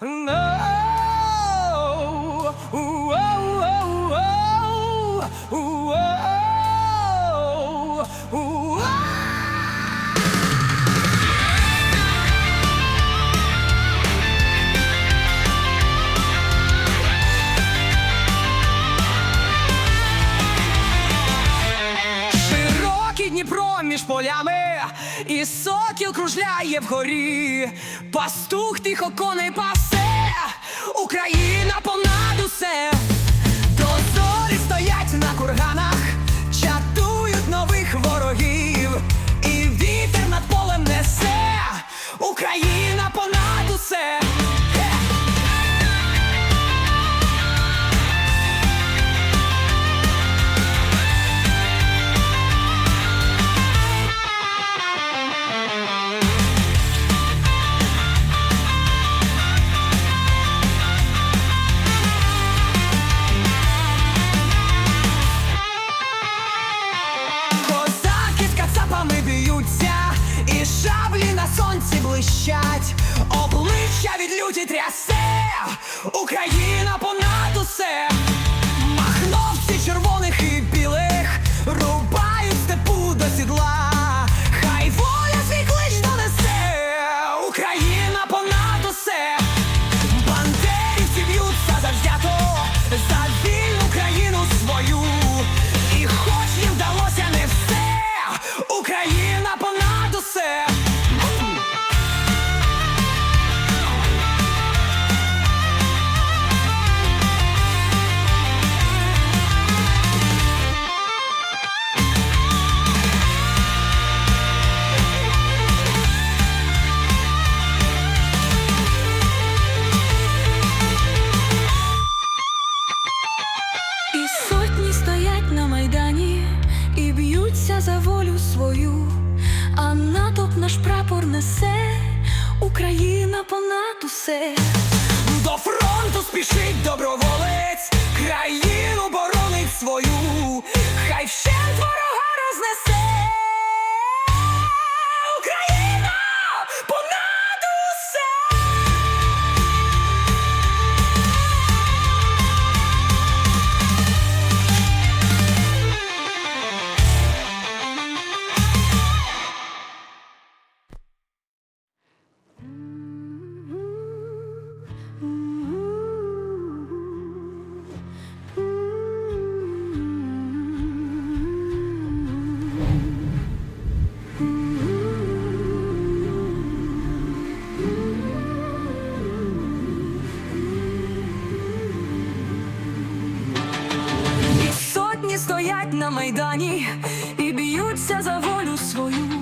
No. Oh. Широкий Дніпро між полями, і сокіл кружляє вгорі, пастух тихо коней пасе, Україна понад усе, сонці блищать, обличчя від люті трясе, Україна понад усе, махновці червоних і білих рубають степу до сідла, хай воля свій клич донесе, Україна за волю свою, а натовп наш прапор несе, Україна понад усе. До фронту спішить доброволець, країну боронить свою, стоять на майдані і б'ються за волю свою,